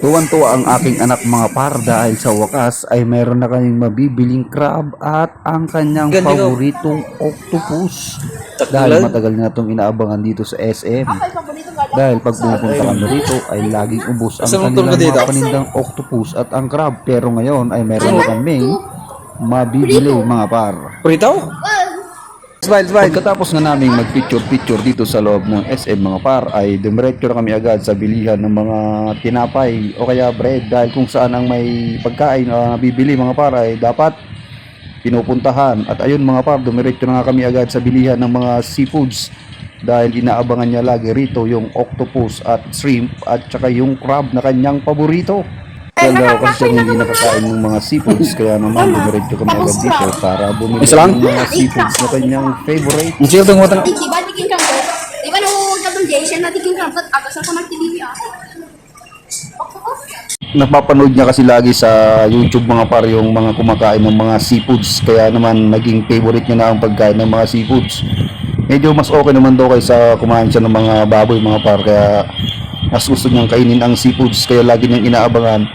Tuwan-tuwa ang aking anak mga par dahil sa wakas ay meron na kanyang mabibiling crab at ang kanyang ko. paboritong octopus. Taklan? Dahil matagal na itong inaabangan dito sa SM. Dahil pag pumupunta kami rito ay laging ubos ang kanilang mga panindang octopus at ang crab. Pero ngayon ay meron na kaming mabibili mga par. Prito? Smile, smile. Pagkatapos nga namin mag-picture-picture dito sa loob ng SM mga par ay dumiretso na kami agad sa bilihan ng mga tinapay o kaya bread dahil kung saan ang may pagkain na bibili mga par ay dapat pinupuntahan at ayun mga par dumiretso na nga kami agad sa bilihan ng mga seafoods dahil inaabangan niya lagi rito yung octopus at shrimp at saka yung crab na kanyang paborito. Kaya daw kasi siya hindi nakakain ng mga seafoods kaya naman dumiretso kami agad dito para bumili Isa lang? ng mga seafoods na kanyang favorite. Ang chill itong matang... di ba tiging kang ko? Di ba nung katong Jason na tiging kang ko? Agos ako nag-TV ah. napapanood niya kasi lagi sa YouTube mga par yung mga kumakain ng mga seafoods kaya naman naging favorite niya na ang pagkain ng mga seafoods medyo mas okay naman daw kaysa kumain siya ng mga baboy mga par kaya mas gusto niyang kainin ang seafoods kaya lagi niyang inaabangan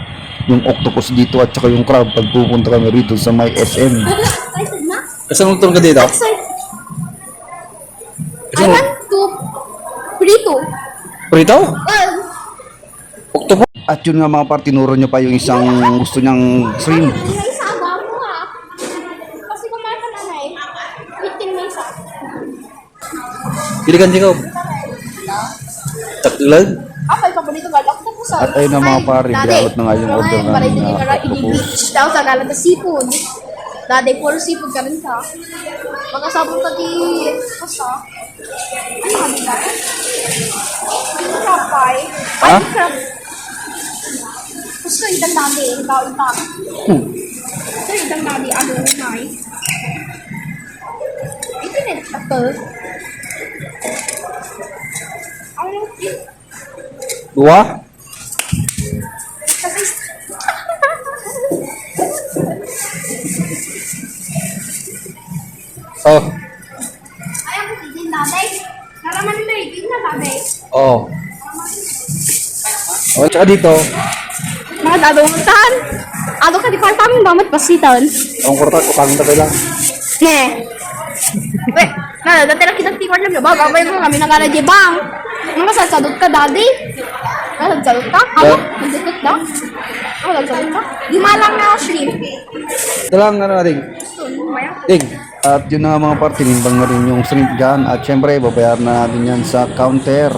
yung octopus dito at saka yung crab pag pupunta kami rito sa may SM Excited na? Saan mo tulog ka dito? Excited. I want to... Prito. Prito? Well, Octopus? at yun nga mga par tinuro niya pa yung isang gusto niyang shrimp na isa agaw mo ah. Kasi kumain ka na na eh. 15 na isa. Piligan Jacob. Taklan? Ako, ay paborito ah. At ayun na, mga pare, diabot na nga yung order namin na octopus. i-beach daw sa galang na seafood. Dati, puro seafood ka rin ka. Magkasabot ka di... Basta. Ano ka nila? Crab pie. Ha? crab. Gusto yung dami. Ikaw, ikaw. Gusto yung dami. Ano yung may? Ito na ito. Ano yung Dua? Oh. Ayaw ko din tatay. Naraman na rin na tatay. Oh. Oh, tsaka dito. Mga dadungan. Ado ka di pa kami damat pasitan. Ang kurta, utang na lang. Ne. Weh, na dati lang kita tiwar lang ba? Babay mo kami nagala di bang. Mga sasadot ka daddy. Nagsadot ka? Ano? Nagsadot ka? Ano nagsadot ka? Di malang na shrimp. Ito lang, ano natin. Dig. At yun na nga mga par, tinimbang na rin yung shrimp dyan. At syempre, babayaran na natin yan sa counter.